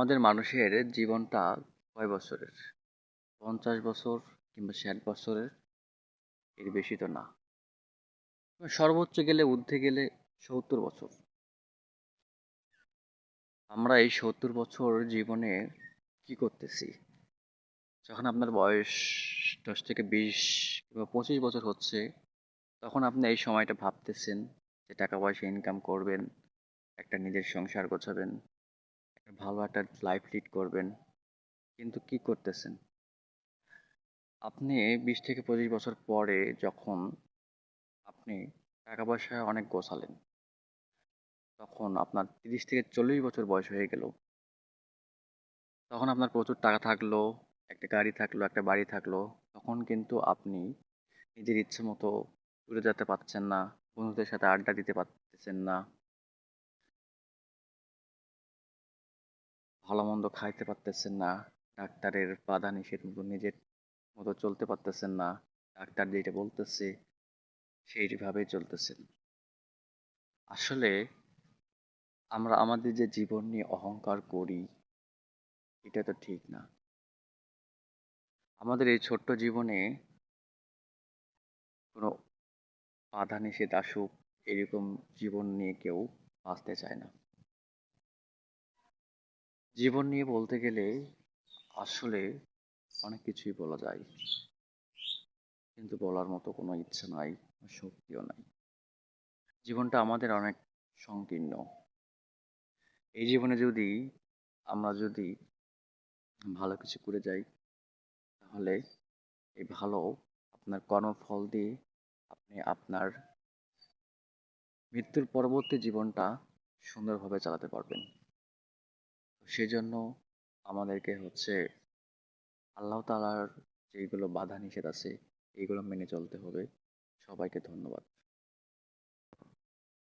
আমাদের মানুষের জীবনটা কয় বছরের? পঞ্চাশ বছর কিংবা ষাট বছরের এর বেশি তো না। সর্বোচ্চ গেলে ঊর্ধ্বে গেলে সত্তর বছর। আমরা এই সত্তর বছর জীবনে কি করতেছি? যখন আপনার বয়স দশ থেকে বিশ কিংবা পঁচিশ বছর হচ্ছে, তখন আপনি এই সময়টা ভাবতেছেন যে টাকা পয়সা ইনকাম করবেন, একটা নিজের সংসার গোছাবেন ভালো একটা লাইফ লিড করবেন। কিন্তু কি করতেছেন? আপনি বিশ থেকে পঁচিশ বছর পরে যখন আপনি টাকা পয়সা অনেক গোছালেন, তখন আপনার তিরিশ থেকে চল্লিশ বছর বয়স হয়ে গেল। তখন আপনার প্রচুর টাকা থাকল, একটা গাড়ি থাকল, একটা বাড়ি থাকল। তখন কিন্তু আপনি নিজের ইচ্ছে মতো ঘুরে যেতে পারছেন না, বন্ধুদের সাথে আড্ডা দিতে পারতেছেন না। ভালো মন্দ খাইতে পারতেছেন না, ডাক্তারের বাধা নিষেধ মতো নিজের মতো চলতে পারতেছেন না, ডাক্তার যেটা বলতেছে সেইভাবেই চলতেছেন। আসলে আমরা আমাদের যে জীবন নিয়ে অহংকার করি, এটা তো ঠিক না। আমাদের এই ছোট্ট জীবনে কোনো বাধা নিষেধ আসুক, এরকম জীবন নিয়ে কেউ বাঁচতে চায় না। জীবন নিয়ে বলতে গেলে আসলে অনেক কিছুই বলা যায়। কিন্তু বলার মতো কোনো ইচ্ছা নাই শক্তিও নাই। জীবনটা আমাদের অনেক সংকীর্ণ। এই জীবনে যদি আমরা যদি ভালো কিছু করে যাই, তাহলে এই ভালো আপনার কর্মফল দিয়ে আপনি আপনার মৃত্যুর পরবর্তী জীবনটা সুন্দরভাবে চালাতে পারবেন। সেজন্য আমাদেরকে হচ্ছে আল্লাহ তালার যেগুলো বাধা নিষেধ আছে, এগুলো মেনে চলতে হবে। সবাইকে ধন্যবাদ।